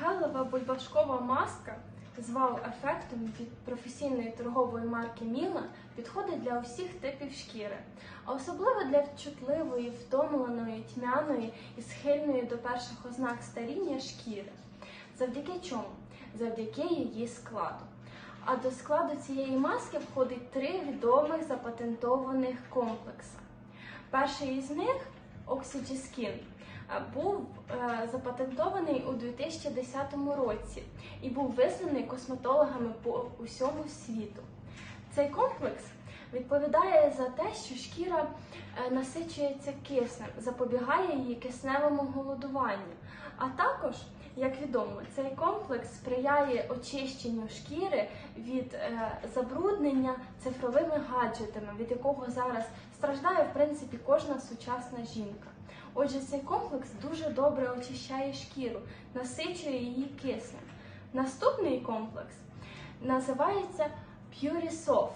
Гелева бульбашкова маска з вау-ефектом від професійної торгової марки Міла підходить для усіх типів шкіри, а особливо для чутливої, втомленої, тьмяної і схильної до перших ознак старіння шкіри. Завдяки чому? Завдяки її складу. А до складу цієї маски входить три відомих запатентованих комплекси. Перший із них Oxygen був е, запатентований у 2010 році і був визнаний косметологами по усьому світу. Цей комплекс відповідає за те, що шкіра е, насичується киснем, запобігає її кисневому голодуванню. А також, як відомо, цей комплекс сприяє очищенню шкіри від е, забруднення цифровими гаджетами, від якого зараз страждає в принципі кожна сучасна жінка. Отже, цей комплекс дуже добре очищає шкіру, насичує її киснем. Наступний комплекс називається PuriSoft.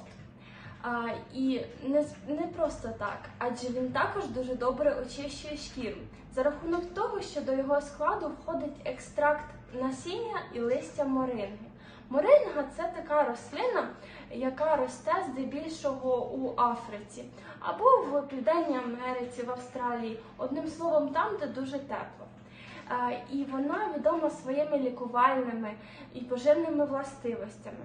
А, і не, не просто так, адже він також дуже добре очищує шкіру за рахунок того, що до його складу входить екстракт насіння і листя моринги. Моринга це така рослина, яка росте здебільшого у Африці або в Південній Америці, в Австралії, одним словом, там, де дуже тепло. І вона відома своїми лікувальними і поживними властивостями.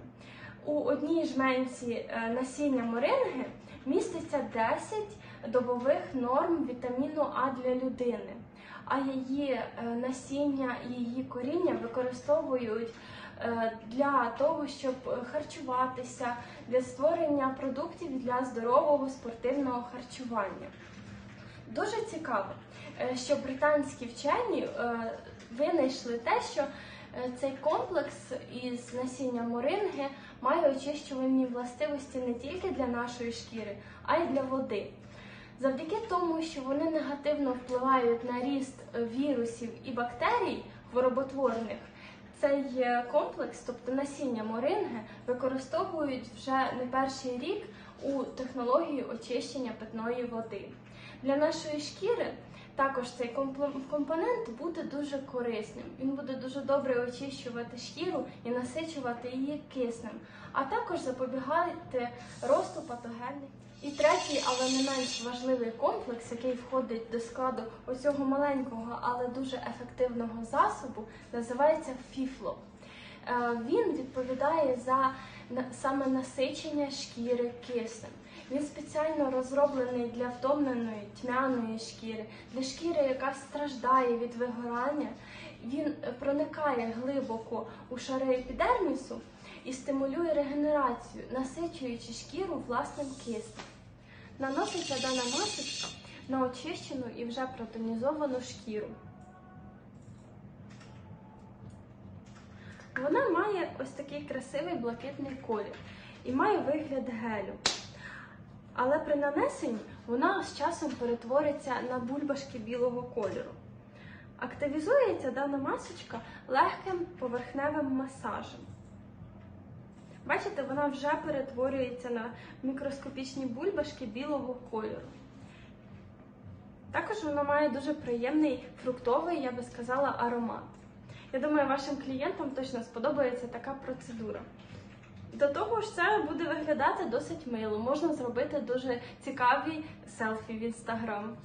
У одній жменці е, насіння моринги міститься 10 добових норм вітаміну А для людини, а її е, насіння і її коріння використовують е, для того, щоб харчуватися, для створення продуктів для здорового спортивного харчування. Дуже цікаво, що британські вчені винайшли те, що цей комплекс із насіння моринги має очищувальні властивості не тільки для нашої шкіри, а й для води. Завдяки тому, що вони негативно впливають на ріст е, вірусів і бактерій хвороботворних, цей е, комплекс, тобто насіння моринги, використовують вже не перший рік у технології очищення питної води. Для нашої шкіри також цей компонент буде дуже корисним. Він буде дуже добре очищувати шкіру і насичувати її киснем, а також запобігати росту патогенних. І третій, але не менш важливий комплекс, який входить до складу оцього маленького, але дуже ефективного засобу, називається фіфло. Е, Він відповідає за саме насичення шкіри киснем. Він спеціально розроблений для втомленої тьмяної шкіри, для шкіри, яка страждає від вигорання. Він е, проникає глибоко у шари епідермісу і стимулює регенерацію, насичуючи шкіру власним киснем. Наноситься дана масочка на очищену і вже протонізовану шкіру. Вона має ось такий красивий блакитний колір і має вигляд гелю. Але при нанесенні вона з часом перетвориться на бульбашки білого кольору. Активізується дана масочка легким поверхневим масажем. Бачите, вона вже перетворюється на мікроскопічні бульбашки білого кольору. Також вона має дуже приємний фруктовий, я би сказала, аромат. Я думаю, вашим клієнтам точно сподобається така процедура. До того ж, це буде виглядати досить мило. Можна зробити дуже цікаві селфі в інстаграм.